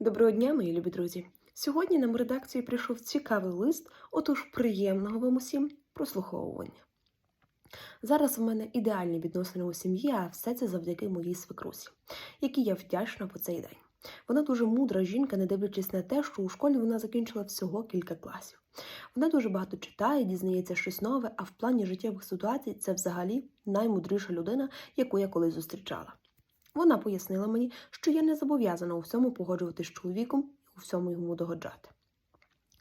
Доброго дня, мої любі друзі! Сьогодні нам в редакції прийшов цікавий лист, отож приємного вам усім прослуховування. Зараз у мене ідеальні відносини у сім'ї, а все це завдяки моїй свекрусі, якій я вдячна по цей день. Вона дуже мудра жінка, не дивлячись на те, що у школі вона закінчила всього кілька класів. Вона дуже багато читає, дізнається щось нове, а в плані життєвих ситуацій це взагалі наймудріша людина, яку я колись зустрічала. Вона пояснила мені, що я не зобов'язана у всьому погоджуватись з чоловіком і у всьому йому догоджати.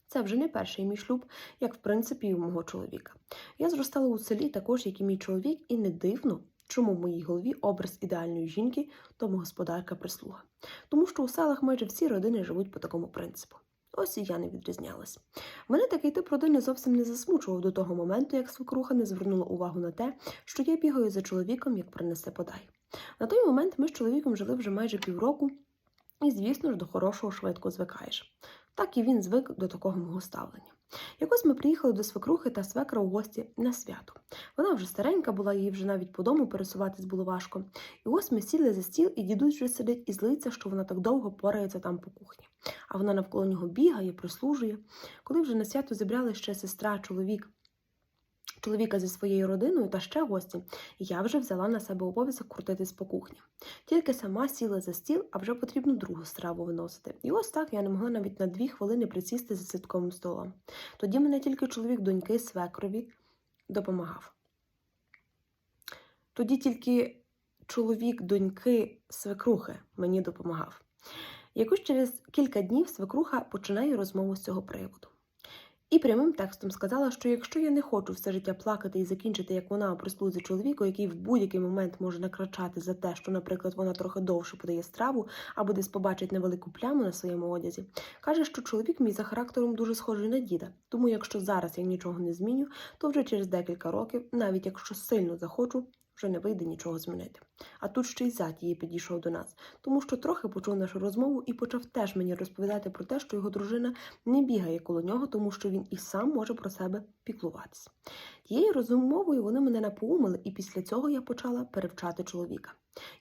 Це вже не перший мій шлюб, як в принципі і у мого чоловіка. Я зростала у селі також, як і мій чоловік, і не дивно, чому в моїй голові образ ідеальної жінки домогосподарка прислуга. Тому що у селах майже всі родини живуть по такому принципу. Ось і я не відрізнялась. Мене такий тип родини зовсім не засмучував до того моменту, як свекруха не звернула увагу на те, що я бігаю за чоловіком, як принесе подай. На той момент ми з чоловіком жили вже майже півроку, і, звісно ж, до хорошого швидко звикаєш. Так і він звик до такого мого ставлення. Якось ми приїхали до свекрухи та свекра у гості на свято. Вона вже старенька була, їй вже навіть по дому пересуватись було важко. І ось ми сіли за стіл, і дідусь вже сидить і злиться, що вона так довго порається там по кухні. А вона навколо нього бігає, прислужує. Коли вже на свято зібрали ще сестра, чоловік, чоловіка зі своєю родиною та ще гості, я вже взяла на себе обов'язок крутитись по кухні. Тільки сама сіла за стіл, а вже потрібно другу страву виносити. І ось так я не могла навіть на дві хвилини присісти за святковим столом. Тоді мене тільки чоловік доньки свекрові допомагав. Тоді тільки чоловік доньки свекрухи мені допомагав. Якось через кілька днів свекруха починає розмову з цього приводу. І прямим текстом сказала, що якщо я не хочу все життя плакати і закінчити, як вона у прислузі чоловіку, який в будь-який момент може накрачати за те, що, наприклад, вона трохи довше подає страву або десь побачить невелику пляму на своєму одязі, каже, що чоловік мій за характером дуже схожий на діда. Тому, якщо зараз я нічого не зміню, то вже через декілька років, навіть якщо сильно захочу, вже не вийде нічого змінити. А тут ще й зять її підійшов до нас, тому що трохи почув нашу розмову і почав теж мені розповідати про те, що його дружина не бігає коло нього, тому що він і сам може про себе піклуватися. Тією розмовою вони мене напоумили, і після цього я почала перевчати чоловіка.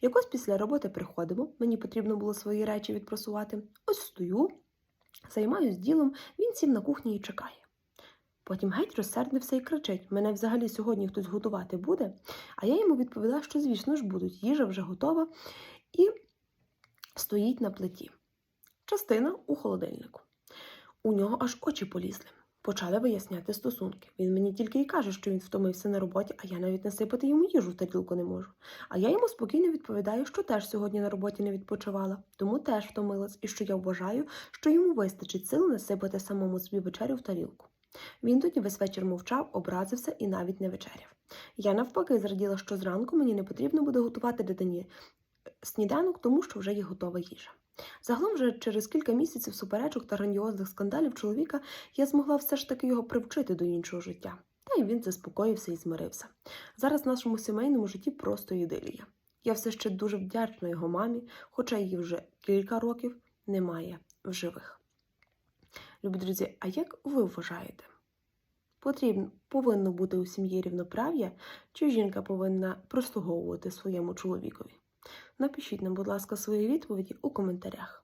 Якось після роботи приходимо, мені потрібно було свої речі відпросувати. Ось стою, займаюсь ділом, він сів на кухні і чекає. Потім геть розсердився і кричить: мене взагалі сьогодні хтось готувати буде. А я йому відповіла, що, звісно ж, будуть. Їжа вже готова і стоїть на плиті. Частина у холодильнику. У нього аж очі полізли. Почали виясняти стосунки. Він мені тільки й каже, що він втомився на роботі, а я навіть насипати йому їжу в тарілку не можу. А я йому спокійно відповідаю, що теж сьогодні на роботі не відпочивала, тому теж втомилась, і що я вважаю, що йому вистачить сил насипати самому собі вечерю в тарілку. Він тоді весь вечір мовчав, образився і навіть не вечеряв. Я навпаки зраділа, що зранку мені не потрібно буде готувати дитині сніданок, тому що вже є готова їжа. Загалом вже через кілька місяців суперечок та грандіозних скандалів чоловіка я змогла все ж таки його привчити до іншого життя. Та й він заспокоївся і змирився. Зараз в нашому сімейному житті просто ідилія. Я все ще дуже вдячна його мамі, хоча її вже кілька років немає в живих. Любі друзі, а як ви вважаєте? Потрібно, повинно бути у сім'ї рівноправ'я, чи жінка повинна прислуговувати своєму чоловікові? Напишіть нам, будь ласка, свої відповіді у коментарях.